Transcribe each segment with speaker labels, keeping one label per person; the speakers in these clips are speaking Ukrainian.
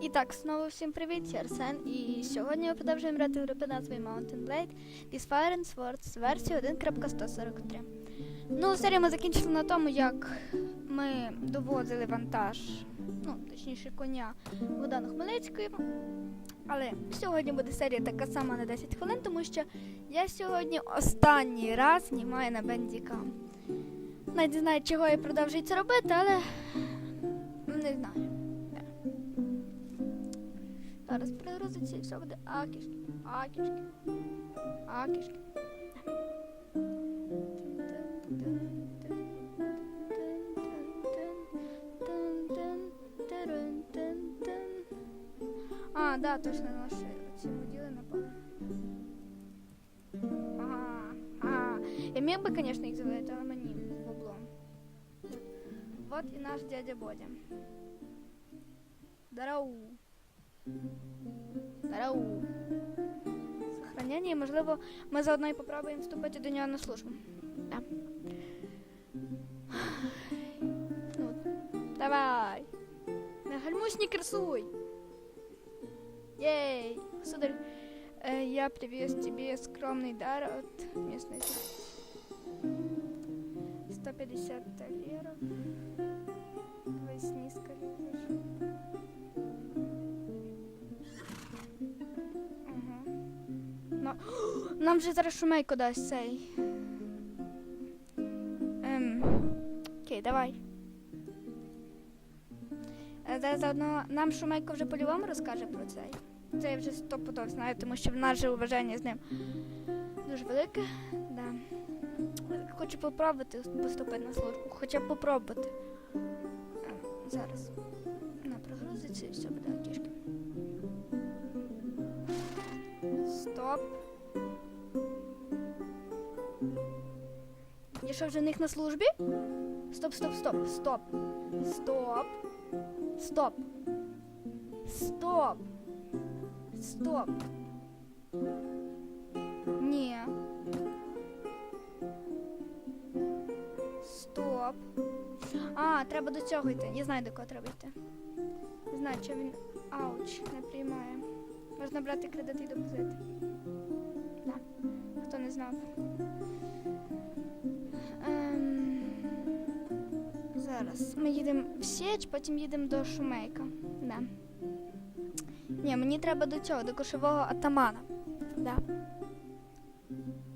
Speaker 1: І так, знову всім привіт, я Арсен. І сьогодні ми продовжуємо грати в групи назвою Mountain Blade This Fire and Swords версії 1.143. Ну, серію ми закінчили на тому, як ми довозили вантаж, ну, точніше, коня Богдану Хмельницькому. Але сьогодні буде серія така сама на 10 хвилин, тому що я сьогодні останній раз знімаю на бендікам. Навіть не знаю, чого я продовжую це робити, але не знаю. Зараз пригрузиться і все буде акішки, акішки, акішки. А, да, точно наші ці моділи напали. Ага, ага. Я міг би, звісно, їх залити, але мені бабло. Вот і наш дядя Бодя. Здорово. Здорово. Сохранення, і, можливо, ми заодно і попробуємо вступити до нього на службу. Да. Ну, давай. Не гальмусь, не красуй. Ей, сударь, э, я привез тебе скромный дар от местной власти. 150 талеров. Давай снизко Но... Нам же зараз шумейку дасть цей. Ем. Окей, давай. Е, Зараз заодно нам шумейко вже по-любому розкаже про цей. Це я вже стопудов знаю, тому що в нас же уваження з ним дуже велике. Да. Хочу попробувати поступити на службу, хоча б попробувати. Ем, Зараз. На прогрузиться і все буде окішки. Стоп. Я що вже них на службі? Стоп, стоп, стоп, стоп. Стоп. Стоп. Стоп. Стоп. Ні. Стоп. А, треба до цього йти. Я знаю, до кого треба йти. Знаю, чи він. Ауч, не приймає. Можна брати кредит і депозит. Да. Хто не знав. Ем... Зараз. Ми їдемо в Січ, потім їдемо до Шумейка. Да. Ні, мені треба до цього, до кошового атамана. Да.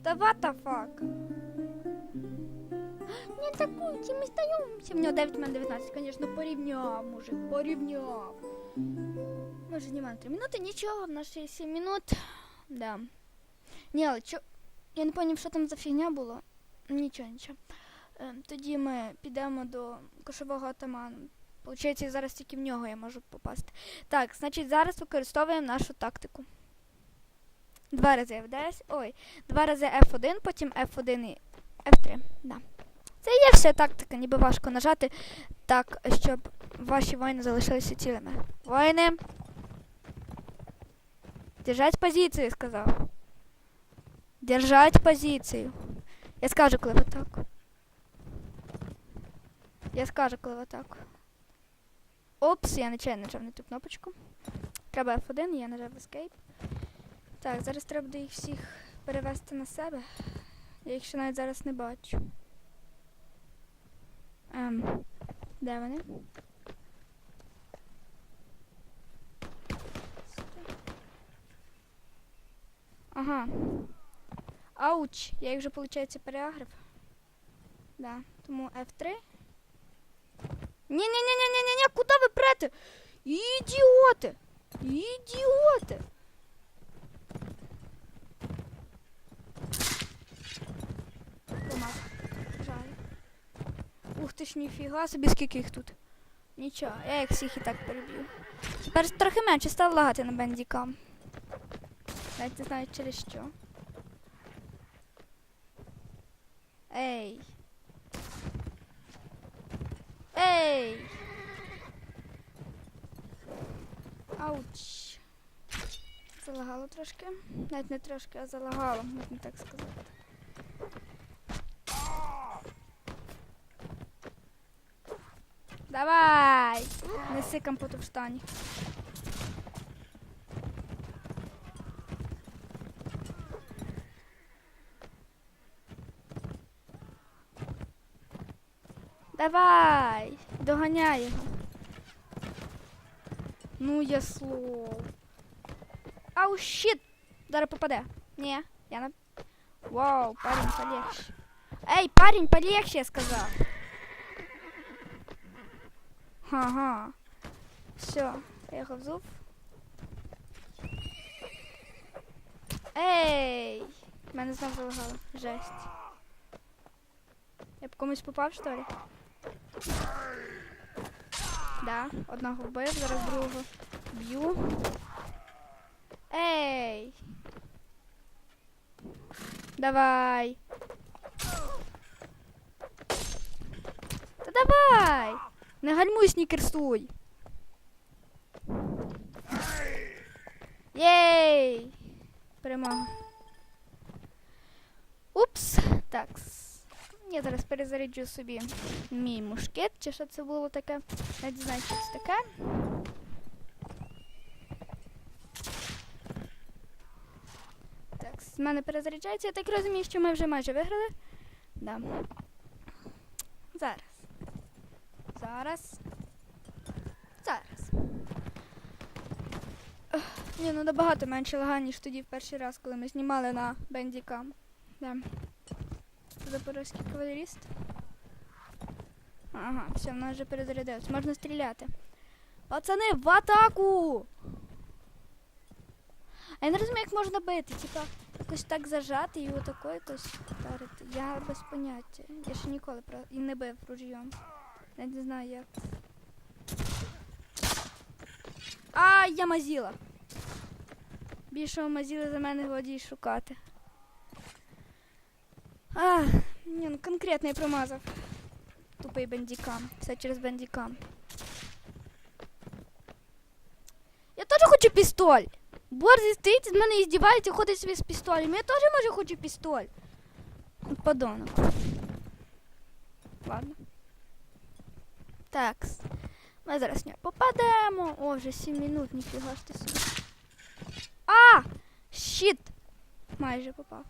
Speaker 1: Та what the fuck? Не атакуйте, ми здаємося. В нього 9, в мене 19, звісно, порівняв, мужик, порівняв. Ми ж знімаємо 3 минути, нічого, в нас є 7 минут. Да. Але чо... Я не пам'ятаю, що там за фігня було. Нічого, нічого. Тоді ми підемо до кошового атамана. Получається, зараз тільки в нього я можу попасти. Так, значить, зараз використовуємо нашу тактику. Два рази F10, ой, два рази F1, потім F1 і F3. Да. Це є вся тактика, ніби важко нажати так, щоб ваші воїни залишилися цілими. Воїни. Держать позицію, сказав. Держать позицію. Я скажу, коли в атаку. Я скажу, коли в атаку. Опс, я нечайно нажав не ту кнопочку. Треба F1, я нажав Escape. Так, зараз треба буде їх всіх перевести на себе. Я їх ще навіть зараз не бачу. Ем, де вони? Ага. Ауч, я їх вже, виходить, переагрив. Да, тому F3. Ні-ні-ні-ні-ні-ні, куди ви прете? Ідіоти! Ідіоти! Ух ти ж ніфіга собі, скільки їх тут. Нічого, я їх всіх і так переб'ю. Тепер трохи менше став лагати на бендікам. Навіть не знаю через що. Ей. Ей! Ауч. Залагало трошки. Навіть не трошки, а залагало, можна так сказати. Давай! Неси компоту в штані. Давай, доганяй його. Ну, я слов. Ау, щит! Зараз попаде. Ні, я на. Вау, парень полегче. Ей, парень, полегче, я сказав. Ага. Все, я його взув. Ей! Мене знов залагало. Жесть. Я б комусь попав, що ли? Да, одного вбив, зараз другого б'ю. Ей! Давай! Та давай! Не гальмуй, снікерсуй! Єй! Перемога. Упс. Так. Я зараз перезаряджу собі мій мушкет, чи що це було таке. Не знаю, що це таке. Так, з мене перезаряджається. Я так розумію, що ми вже майже виграли. Да. Зараз. Зараз. Зараз. Ех, Ні, ну набагато менше лага, ніж тоді в перший раз, коли ми знімали на бендікам. Да. Запорозький кавалеріст. Ага, все, в нас вже перезарядилось. Можна стріляти. Пацани, в атаку! А я не розумію, як можна бити. Типа, якось так зажати і отако якось вдарити. Я без поняття. Я ще ніколи про... і не бив ружйом. Я не знаю як. А, я мазіла. Більшого мазіла за мене годі й шукати. А, ні, ну конкретно я промазав. Тупий бендікам. Все через бендікам. Я теж хочу пістоль. Борзі стоїть з мене і здівається, ходить собі з пістолем. Я теж може хочу пістоль. Подонок. Ладно. Так. Ми зараз не попадемо. О, вже 7 минут, ніфіга ж ти собі. А! Щит! Майже попав.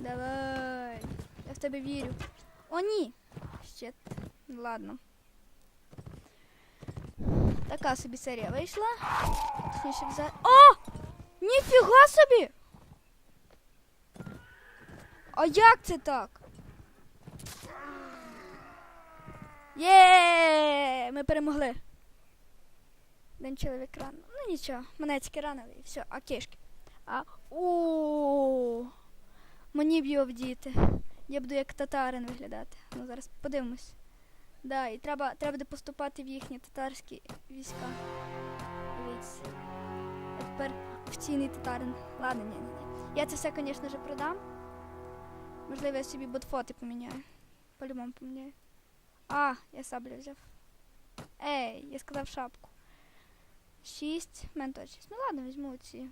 Speaker 1: Давай. Я в тебе вірю. О, ні. Ну, Ладно. Така собі серія вийшла. Точніше взяти. О! Ніфіга собі! А як це так? Є! Ми перемогли. Один чоловік ран. Ну нічого, мене тільки ранили і все, а кишки. А у мені б його вдіти. Я буду як татарин виглядати. Ну зараз подивимось. Да, і треба, треба буде поступати в їхні татарські війська. Дивіться. Я тепер офіційний татарин. Ладно, ні, ні, ні. Я це все, звісно ж, продам. Можливо, я собі ботфоти поміняю. По-любому поміняю. А, я саблю взяв. Ей, я сказав шапку. Шість. Мене шість. Ну ладно, візьму ці.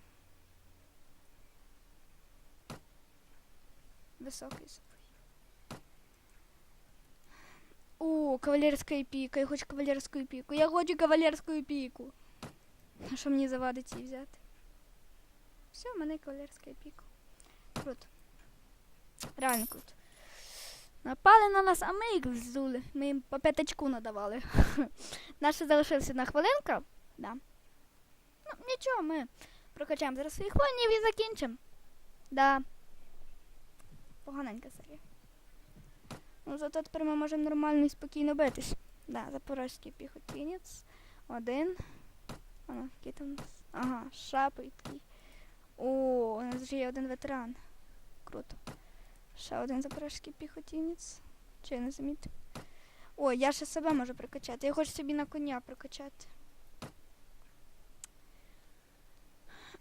Speaker 1: Високий собі. О, кавалерська піка. Я хочу кавалерську піку. Я хочу кавалерську піку. А що мені завадить її взяти? Все, в мене кавалерська піка. Круто. Реально круто. Напали на нас, а ми їх взули. Ми їм по п'ятачку надавали. Наша залишилася одна хвилинка. Да. Ну, нічого, ми прокачаємо зараз своїх воїнів і закінчимо. Да. Поганенька серія. Ну, зато тепер ми можемо нормально і спокійно битись. Да, запорозький піхотинець. Один. Ага, який там у нас? Ага, шапий такий. О, у нас вже є один ветеран. Круто. Ще один запорозький піхотинець. Чи я не замітив? О, я ще себе можу прокачати. Я хочу собі на коня прокачати.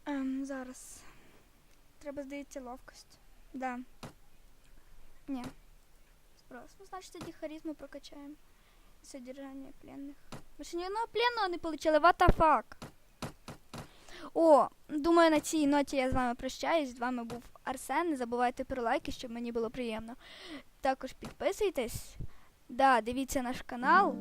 Speaker 1: Ем, зараз. Треба, здається, ловкость. Да. Ні. Спрос. Ну, значить, тоді харизму прокачаємо. Содержание пленных. Ще ні одного пленного не получили. What the fuck? О, думаю, на цій ноті я з вами прощаюсь. З вами був Арсен. Не забувайте про лайки, щоб мені було приємно. Також підписуйтесь. Да, дивіться наш канал.